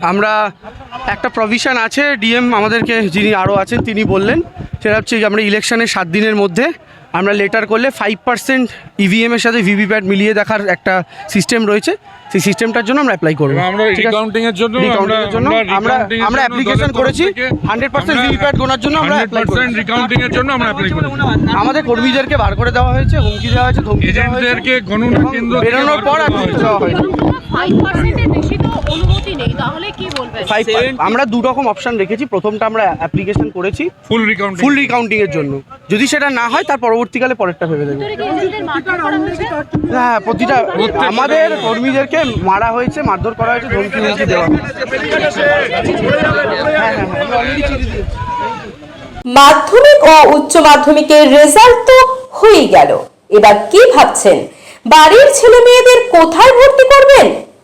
আমরা একটা প্রভিশন আছে ডিএম আমাদেরকে যিনি আরও আছেন তিনি বললেন সেটা হচ্ছে যে আমরা ইলেকশনের সাত দিনের মধ্যে আমরা লেটার করলে ফাইভ পার্সেন্ট ইভিএম এর সাথে ভিভিপ্যাট মিলিয়ে দেখার একটা সিস্টেম রয়েছে। সেই সিস্টেমটার জন্য আমরা অ্যাপ্লাই করব। জন্য জন্য আমরা- আমরা অ্যাপ্লিকেশন করেছি। হান্ড্রেড পার্সেন্ট ভিভিপ্যাট গোনার জন্য আমরা অ্যাপ্লাই 100% করেছি recounting এর জন্য আমরা অ্যাপ্লাই করি আমাদের কর্মীদেরকে বার করে দেওয়া হয়েছে হুমকি দেওয়া হয়েছে ধমকি দেওয়া হয়েছে। বেরোনোর পর আর দেওয়া হয়নি। নেই তাহলে কি বলবেন? ফাইভ আমরা দু রকম অপশন রেখেছি। প্রথমটা আমরা অ্যাপ্লিকেশন করেছি। ফুল রিকাউন্টিং ফুল রিকাউন্টিং এর জন্য। যদি সেটা না হয় তার পরবর্তীকালে পরেরটা ভেবে দেবে হ্যাঁ প্রতিটা আমাদের কর্মীদেরকে মারা হয়েছে মারধর করা হয়েছে ধমকি হুমকি দেওয়া হ্যাঁ হ্যাঁ হ্যাঁ। মাধ্যমিক ও উচ্চ মাধ্যমিকের রেজাল্ট তো হয়েই গেল। এবার কি ভাবছেন? বাড়ির ছেলে মেয়েদের কোথায় ভর্তি করবেন?